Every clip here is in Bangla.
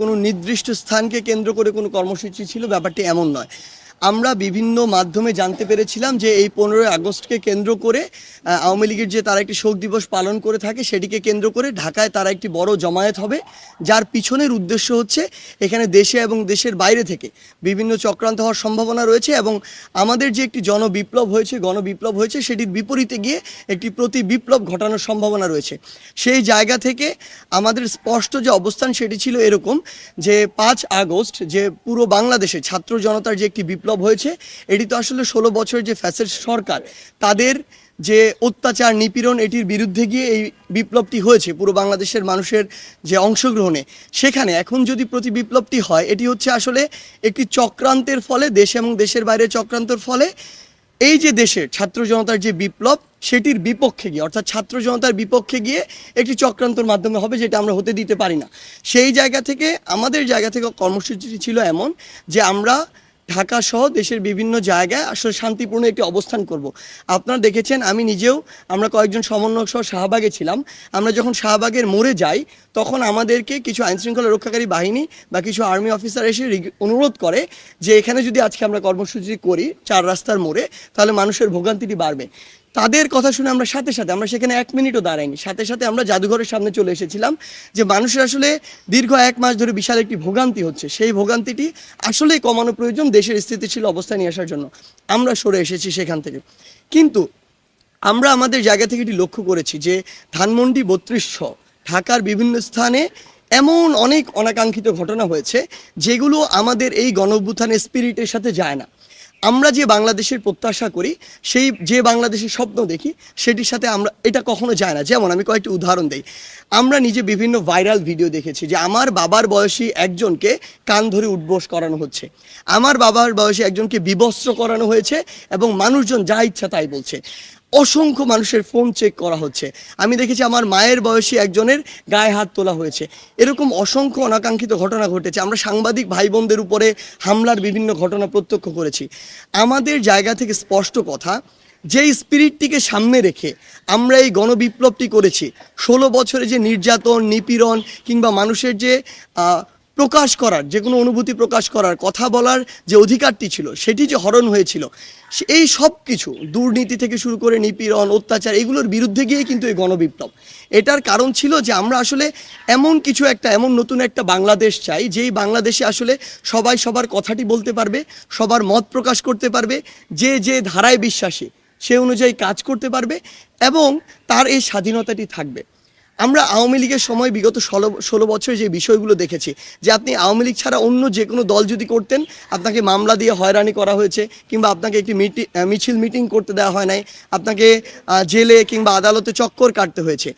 কোনো নির্দিষ্ট স্থানকে কেন্দ্র করে কোনো কর্মসূচি ছিল? ব্যাপারটি এমন নয়। আমরা বিভিন্ন মাধ্যমে জানতে পেরেছিলাম যে এই পনেরোই আগস্টকে কেন্দ্র করে আওয়ামী লীগের যে তারা একটি শোক দিবস পালন করে থাকে সেটিকে কেন্দ্র করে ঢাকায় তারা একটি বড় জমায়েত হবে। যার পিছনের উদ্দেশ্য হচ্ছে এখানে দেশে এবং দেশের বাইরে থেকে বিভিন্ন চক্রান্ত হওয়ার সম্ভাবনা রয়েছে এবং আমাদের যে একটি জনবিপ্লব হয়েছে, গণবিপ্লব হয়েছে, সেটির বিপরীতে গিয়ে একটি প্রতি বিপ্লব ঘটানোর সম্ভাবনা রয়েছে। সেই জায়গা থেকে আমাদের স্পষ্ট যে অবস্থান সেটি ছিল এরকম যে পাঁচ আগস্ট যে পুরো বাংলাদেশে ছাত্র জনতার যে একটি বিপ্লব হয়েছে, এটি তো আসলে ষোলো বছর যে ফ্যাসের সরকার, তাদের যে অত্যাচার, নিপীড়ন, এটির বিরুদ্ধে গিয়ে এই বিপ্লবটি হয়েছে পুরো বাংলাদেশের মানুষের যে অংশগ্রহণে। সেখানে এখন যদি প্রতি বিপ্লবটি হয়, এটি হচ্ছে আসলে একটি চক্রান্তের ফলে, দেশ এবং দেশের বাইরে চক্রান্তর ফলে, এই যে দেশের ছাত্র জনতার যে বিপ্লব, সেটির বিপক্ষে গিয়ে, অর্থাৎ ছাত্র জনতার বিপক্ষে গিয়ে একটি চক্রান্তর মাধ্যমে হবে যেটা আমরা হতে দিতে পারি না। সেই জায়গা থেকে, আমাদের জায়গা থেকে কর্মসূচিটি ছিল এমন যে আমরা ঢাকা সহ দেশের বিভিন্ন জায়গায় আসলে শান্তিপূর্ণ একটি অবস্থান করব। আপনারা দেখেছেন, আমি নিজেও আমরা কয়েকজন সমন্বয়ক সহ শাহবাগে ছিলাম আমরা যখন শাহবাগের মোড়ে যাই, তখন আমাদেরকে কিছু আইনশৃঙ্খলা রক্ষাকারী বাহিনী বা কিছু আর্মি অফিসার এসে অনুরোধ করে যে এখানে যদি আজকে আমরা কর্মসূচি করি চার রাস্তার মোড়ে, তাহলে মানুষের ভোগান্তিটি বাড়বে তাদের কথা শুনে আমরা সাথে সাথে, আমরা সেখানে এক মিনিটও দাঁড়াইনি। সাথে সাথে আমরা জাদুঘরের সামনে চলে এসেছিলাম যে মানুষের আসলে দীর্ঘ এক মাস ধরে বিশাল একটি ভোগান্তি হচ্ছে। সেই ভোগান্তিটি আসলেই কমানো প্রয়োজন দেশের স্থিতিশীল অবস্থায় নিয়ে আসার জন্য। আমরা সরে এসেছি সেখান থেকে। কিন্তু আমরা আমাদের জায়গা থেকে এটি লক্ষ্য করেছি যে ধানমন্ডি বত্রিশশো ঢাকার বিভিন্ন স্থানে এমন অনেক অনাকাঙ্ক্ষিত ঘটনা হয়েছে যেগুলো আমাদের এই গণঅভ্যুত্থানের স্পিরিটের সাথে যায় না। আমরা যে বাংলাদেশের প্রত্যাশা করি, সেই যে বাংলাদেশের স্বপ্ন দেখি, সেটির সাথে আমরা, এটা কখনো যায় না। যেমন আমি কয়েকটি উদাহরণ দিই। আমরা নিজে বিভিন্ন ভাইরাল ভিডিও দেখেছি যে আমার বাবার বয়সী একজনকে কান ধরে উঠবোস করানো হচ্ছে। আমার বাবার বয়সী একজনকে বিবস্ত্র করানো হয়েছে এবং মানুষজন যা ইচ্ছা তাই বলছে। অসংখ্য মানুষের ফোন চেক করা হচ্ছে। আমি দেখেছি আমার মায়ের বয়সী একজনের গায়ে হাত তোলা হয়েছে। এরকম অসংখ্য অনাকাঙ্ক্ষিত ঘটনা ঘটেছে। আমরা সাংবাদিক ভাই বোনদের উপরে হামলার বিভিন্ন ঘটনা প্রত্যক্ষ করেছি। আমাদের জায়গা থেকে স্পষ্ট কথা, যেই স্পিরিটটিকে সামনে রেখে আমরা এই গণবিপ্লবটি করেছি, ষোলো বছরে যে নির্যাতন, নিপীড়ন কিংবা মানুষের যে প্রকাশ করার, যে কোনো অনুভূতি প্রকাশ করার, কথা বলার যে অধিকারটি ছিল, সেটি যে হরণ হয়েছিল এই সব কিছু দুর্নীতি থেকে শুরু করে নিপীড়ন, অত্যাচার, এগুলোর বিরুদ্ধে গিয়ে কিন্তু এই গণবিপ্লব। এটার কারণ ছিল যে আমরা আসলে এমন কিছু একটা, এমন নতুন একটা বাংলাদেশ চাই, যেই বাংলাদেশে আসলে সবাই সবার কথাটি বলতে পারবে, সবার মত প্রকাশ করতে পারবে, যে যে ধারায় বিশ্বাসী সে অনুযায়ী কাজ করতে পারবে, এবং তার এই স্বাধীনতাটি থাকবে। আমরা আওয়ামী লীগের সময় বিগত ষোলো ষোলো বছরে যে বিষয়গুলো দেখেছি, যে আপনি আওয়ামী লীগ ছাড়া অন্য যে কোনো দল যদি করতেন, আপনাকে মামলা দিয়ে হয়রানি করা হয়েছে, কিংবা আপনাকে একটি মিটি মিছিল মিটিং করতে দেওয়া হয় নাই, আপনাকে জেলে কিংবা আদালতে চক্কর কাটতে হয়েছে।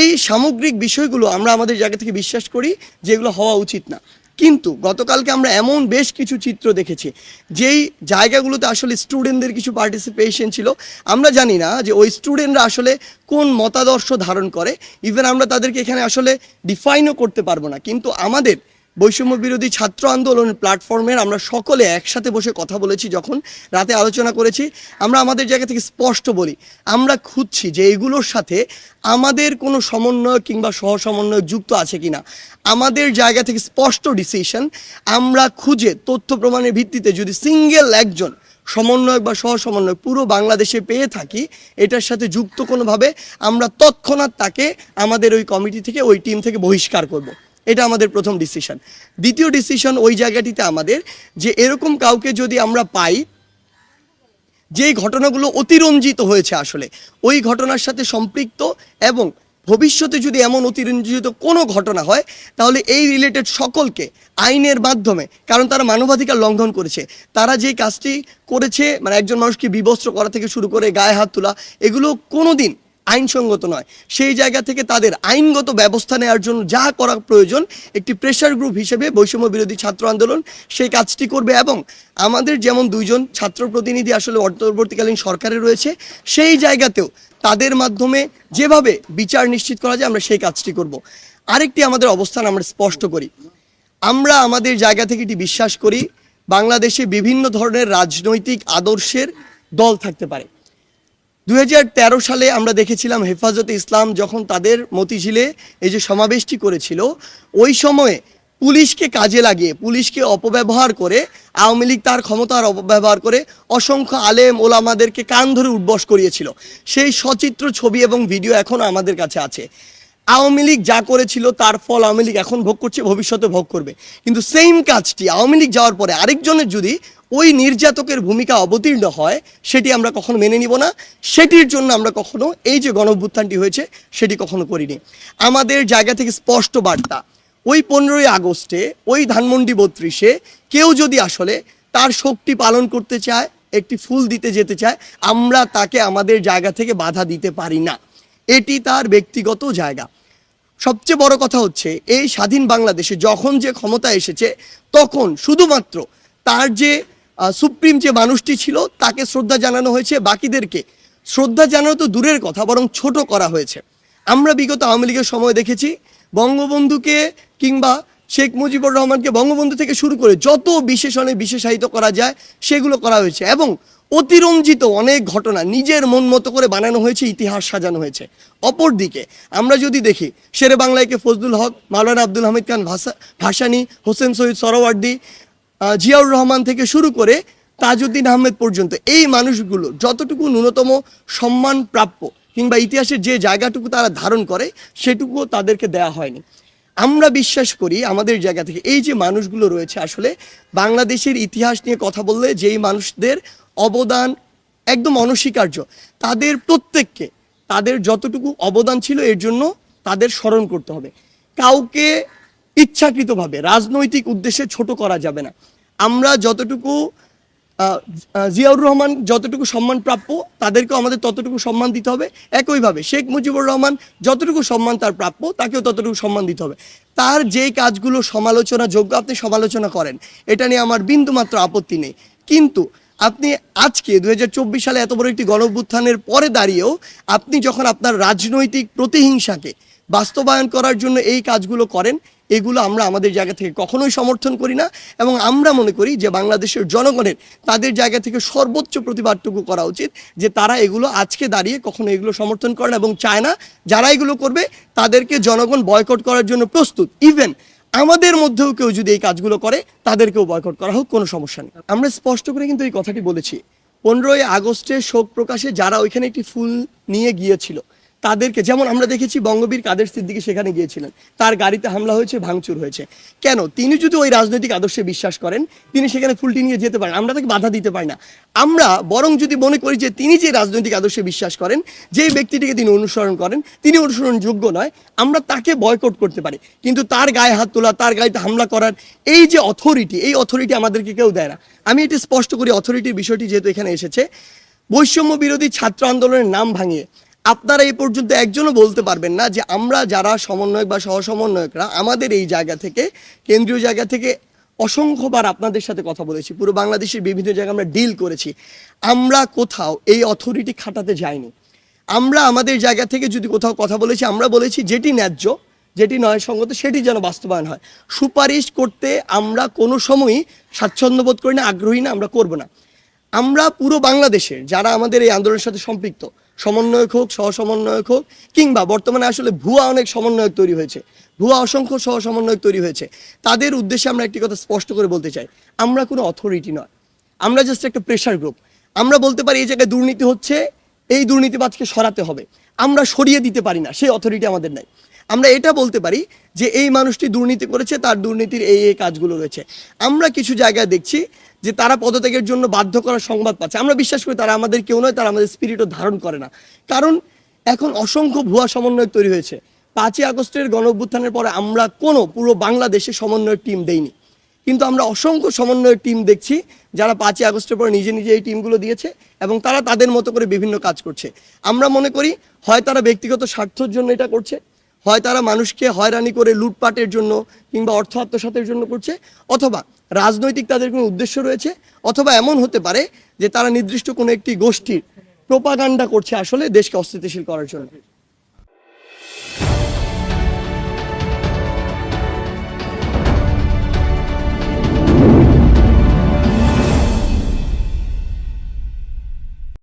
এই সামগ্রিক বিষয়গুলো আমরা আমাদের জায়গা থেকে বিশ্বাস করি, যেগুলো হওয়া উচিত না। কিন্তু গতকালকে আমরা এমন বেশ কিছু চিত্র দেখেছি, যেই জায়গাগুলোতে আসলে স্টুডেন্টদের কিছু পার্টিসিপেশন ছিল। আমরা জানি না যে ওই স্টুডেন্টরা আসলে কোন মতাদর্শ ধারণ করে। ইভেন আমরা তাদেরকে এখানে আসলে ডিফাইনও করতে পারব না। কিন্তু আমাদের বৈষম্য বিরোধী ছাত্র আন্দোলন প্ল্যাটফর্মের আমরা সকলে একসাথে বসে কথা বলেছি, যখন রাতে আলোচনা করেছি, আমরা আমাদের জায়গা থেকে স্পষ্ট বলি, আমরা খুঁজছি যে এগুলোর সাথে আমাদের কোনো সমন্বয় কিংবা সহ সমন্বয় যুক্ত আছে কিনা আমাদের জায়গা থেকে স্পষ্ট ডিসিশন আমরা খুঁজে তথ্য প্রমাণের ভিত্তিতে যদি সিঙ্গেল একজন সমন্বয়ক বা সহ সমন্বয়ক পুরো বাংলাদেশে পেয়ে থাকি, এটার সাথে যুক্ত কোনোভাবে, আমরা তৎক্ষণাৎ তাকে আমাদের ওই কমিটি থেকে, ওই টিম থেকে বহিষ্কার করব। এটা আমাদের প্রথম ডিসিশন দ্বিতীয় ডিসিশন ওই জায়গাটিতে আমাদের যে এরকম কাউকে যদি আমরা পাই যেই ঘটনাগুলো অতিরঞ্জিত হয়েছে আসলে, ওই ঘটনার সাথে সম্পৃক্ত এবং ভবিষ্যতে যদি এমন অতিরঞ্জিত কোনো ঘটনা হয়, তাহলে এই রিলেটেড সকলকে আইনের মাধ্যমে, কারণ তারা মানবাধিকার লঙ্ঘন করেছে, তারা যে কাজটি করেছে মানে একজন মানুষকে বিবস্ত্র করা থেকে শুরু করে গায়ে হাত তোলা, এগুলো কোনো দিন আইনসঙ্গত নয়। সেই জায়গা থেকে তাদের আইনগত ব্যবস্থা নেওয়ার জন্য যা করা প্রয়োজন, একটি প্রেশার গ্রুপ হিসেবে বৈষম্য বিরোধী ছাত্র আন্দোলন সেই কাজটি করবে এবং আমাদের যেমন দুইজন ছাত্র প্রতিনিধি আসলে অন্তর্বর্তীকালীন সরকারে রয়েছে, সেই জায়গাতেও তাদের মাধ্যমে যেভাবে বিচার নিশ্চিত করা যায় আমরা সেই কাজটি করব। আরেকটি আমাদের অবস্থান আমরা স্পষ্ট করি। আমরা আমাদের জায়গা থেকে এটি বিশ্বাস করি, বাংলাদেশে বিভিন্ন ধরনের রাজনৈতিক আদর্শের দল থাকতে পারে। দু হাজার তেরো সালে আমরা দেখেছিলাম হেফাজতে ইসলাম যখন তাদের মতিঝিলে এই যে সমাবেশটি করেছিল, ওই সময়ে পুলিশকে কাজে লাগিয়ে, পুলিশকে অপব্যবহার করে, আওয়ামী লীগ তার ক্ষমতার অপব্যবহার করে অসংখ্য আলেম ওলামাদেরকে কান ধরে উঠবস করিয়েছিল। সেই সচিত্র ছবি এবং ভিডিও এখন আমাদের কাছে আছে। আওয়ামী লীগ যা করেছিল তার ফল আওয়ামী লীগ এখন ভোগ করছে, ভবিষ্যতে ভোগ করবে। কিন্তু সেম কাজটি আওয়ামী লীগ যাওয়ার পরে আরেকজনের যদি ওই নির্যাতকের ভূমিকা অবতীর্ণ হয়, সেটি আমরা কখনো মেনে নিব না। সেটির জন্য আমরা কখনো এই যে গণভ্যুত্থানটি হয়েছে, সেটি কখনো করিনি। আমাদের জায়গা থেকে স্পষ্ট বার্তা, ওই পনেরোই আগস্টে, ওই ধানমন্ডি বত্রিশে কেউ যদি আসলে তার শক্তি পালন করতে চায়, একটি ফুল দিতে যেতে চায়, আমরা তাকে আমাদের জায়গা থেকে বাধা দিতে পারি না। এটি তার ব্যক্তিগত জায়গা। সবচেয়ে বড় কথা হচ্ছে, এই স্বাধীন বাংলাদেশে যখন যে ক্ষমতা এসেছে, তখন শুধুমাত্র তার যে সুপ্রিম যে মানুষটি ছিল, তাকে শ্রদ্ধা জানানো হয়েছে, বাকিদেরকে শ্রদ্ধা জানানো তো দূরের কথা, বরং ছোট করা হয়েছে। আমরা বিগত আওয়ামী লীগের সময় দেখেছি, বঙ্গবন্ধুকে কিংবা শেখ মুজিবুর রহমানকে বঙ্গবন্ধু থেকে শুরু করে যত বিশেষণে বিশেষায়িত করা যায়, সেগুলো করা হয়েছে এবং অতিরঞ্জিত অনেক ঘটনা নিজের মন মতো করে বানানো হয়েছে, ইতিহাস সাজানো হয়েছে। অপরদিকে আমরা যদি দেখি, শেরে বাংলাইকে ফজলুল হক, মাওলানা আব্দুল হামিদ খান ভাষা ভাসানী, হোসেন শহীদ সরওয়ার্দী জিয়াউর রহমান থেকে শুরু করে তাজউদ্দিন আহমেদ পর্যন্ত এই মানুষগুলো যতটুকু ন্যূনতম সম্মান প্রাপ্য কিংবা ইতিহাসের যে জায়গাটুকু তারা ধারণ করে, সেটুকুও তাদেরকে দেয়া হয়নি। আমরা বিশ্বাস করি আমাদের জায়গা থেকে এই যে মানুষগুলো রয়েছে আসলে বাংলাদেশের ইতিহাস নিয়ে কথা বললে যেই মানুষদের অবদান একদম অনস্বীকার্য। তাদের প্রত্যেককে, তাদের যতটুকু অবদান ছিল এর জন্য তাদের স্মরণ করতে হবে। কাউকে ইচ্ছাকৃতভাবে, রাজনৈতিক উদ্দেশ্যে ছোট করা যাবে না। আমরা যতটুকু জিয়াউর রহমান যতটুকু সম্মান প্রাপ্য, তাদেরকেও আমাদের ততটুকু সম্মান দিতে হবে। একইভাবে শেখ মুজিবুর রহমান যতটুকু সম্মান তার প্রাপ্য, তাকেও ততটুকু সম্মান দিতে হবে। তার যে কাজগুলো সমালোচনা যোগ্য আপনি সমালোচনা করেন, এটা নিয়ে আমার বিন্দুমাত্র আপত্তি নেই। কিন্তু আপনি আজকে দু হাজার চব্বিশ সালে এত বড় একটি গণভ্যুত্থানের পরে দাঁড়িয়েও আপনি যখন আপনার রাজনৈতিক প্রতিহিংসাকে বাস্তবায়ন করার জন্য এই কাজগুলো করেন, এগুলো আমরা আমাদের জায়গা থেকে কখনোই সমর্থন করি না এবং আমরা মনে করি যে বাংলাদেশের জনগণের তাদের জায়গা থেকে সর্বোচ্চ প্রতিবাদটুকু করা উচিত যে তারা এগুলো আজকে দাঁড়িয়ে কখনো এগুলো সমর্থন করে না এবং চায় না। যারা এগুলো করবে, তাদেরকে জনগণ বয়কট করার জন্য প্রস্তুত। ইভেন আমাদের মধ্যেও কেউ যদি এই কাজগুলো করে, তাদেরকেও বয়কট করা হোক, কোনো সমস্যা নেই। আমরা স্পষ্ট করে কিন্তু এই কথাটি বলেছি। পনেরোই আগস্টে শোক প্রকাশে যারা ওইখানে একটি ফুল নিয়ে গিয়েছিল তাদেরকে, যেমন আমরা দেখেছি বঙ্গবীর কাদের সিদ্দিকী সেখানে গিয়েছিলেন। তার গাড়িতে হামলা হয়েছে, ভাঙচুর হয়েছে। কেন? তিনি যদি ওই রাজনৈতিক আদর্শে বিশ্বাস করেন, তিনি সেখানে ফুলটি নিয়ে যেতে পারেন। আমরা তাকে বাধা দিতে পারি না। আমরা বরং যদি মনে করি যে তিনি যে রাজনৈতিক আদর্শে বিশ্বাস করেন, যে ব্যক্তিটিকে তিনি অনুসরণ করেন, তিনি অনুসরণযোগ্য নয়, আমরা তাকে বয়কট করতে পারি। কিন্তু তার গায়ে হাত তোলা, তার গাড়িতে হামলা করার এই যে অথরিটি এই অথরিটি আমাদেরকে কেউ দেয় না। আমি এটি স্পষ্ট করি অথরিটির বিষয়টি যেহেতু এখানে এসেছে, বৈষম্য বিরোধী ছাত্র আন্দোলনের নাম ভাঙিয়ে আপনারা এই পর্যন্ত একজনও বলতে পারবেন না যে আমরা যারা সমন্বয়ক বা সহসমন্বয়করা আমাদের এই জায়গা থেকে, কেন্দ্রীয় জায়গা থেকে অসংখ্যবার আপনাদের সাথে কথা বলেছি। পুরো বাংলাদেশের বিভিন্ন জায়গায় আমরা ডিল করেছি। আমরা কোথাও এই অথরিটি খাটাতে যাইনি। আমরা আমাদের জায়গা থেকে যদি কোথাও কথা বলেছি, আমরা বলেছি যেটি ন্যায্য, যেটি নয় সঙ্গত, সেটি যেন বাস্তবায়ন হয়। সুপারিশ করতে আমরা কোনো সময়ই স্বাচ্ছন্দ্য বোধ করি না, আগ্রহী না, আমরা করব না। আমরা পুরো বাংলাদেশের, যারা আমাদের এই আন্দোলনের সাথে সম্পৃক্ত সমন্বয়ক হোক সহ সমন্বয়ক হোক, কিংবা বর্তমানে আসলে ভুয়া অনেক সমন্বয়ক তৈরি হয়েছে। ভুয়া অসংখ্য সহ সমন্বয়ক তৈরি হয়েছে। তাদের উদ্দেশ্যে আমরা একটি কথা স্পষ্ট করে বলতে চাই। আমরা কোনো অথরিটি নয়। আমরা জাস্ট একটা প্রেশার গ্রুপ আমরা বলতে পারি এই জায়গায় দুর্নীতি হচ্ছে, এই দুর্নীতিবাজকে সরাতে হবে। আমরা সরিয়ে দিতে পারি না, সেই অথরিটি আমাদের নাই। আমরা এটা বলতে পারি যে এই মানুষটি দুর্নীতি করেছে, তার দুর্নীতির এই এই কাজগুলো রয়েছে। আমরা কিছু জায়গায় দেখছি যে তারা পদত্যাগের জন্য বাধ্য করার সংবাদ পাচ্ছে। আমরা বিশ্বাস করি তারা আমাদের কেউ নয়, তারা আমাদের স্পিরিটও ধারণ করে না। কারণ এখন অসংখ্য ভুয়া সমন্বয় তৈরি হয়েছে। পাঁচই আগস্টের গণ পরে আমরা কোনো পুরো বাংলাদেশে সমন্বয়ের টিম দেইনি। কিন্তু আমরা অসংখ্য সমন্বয়ের টিম দেখছি, যারা পাঁচই আগস্টের পরে নিজে নিজে এই টিমগুলো দিয়েছে এবং তারা তাদের মতো করে বিভিন্ন কাজ করছে। আমরা মনে করি, হয় তারা ব্যক্তিগত স্বার্থর জন্য এটা করছে, হয় তারা মানুষকে হয়রানি করে লুটপাটের জন্য কিংবা অর্থ আত্মসাতের জন্য করছে, অথবা রাজনৈতিক তাদের কোনো উদ্দেশ্য রয়েছে, অথবা এমন হতে পারে যে তারা নির্দিষ্ট কোনো একটি গোষ্ঠীর প্রোপাগান্ডা করছে আসলে দেশকে অস্থিতিশীল করার জন্য।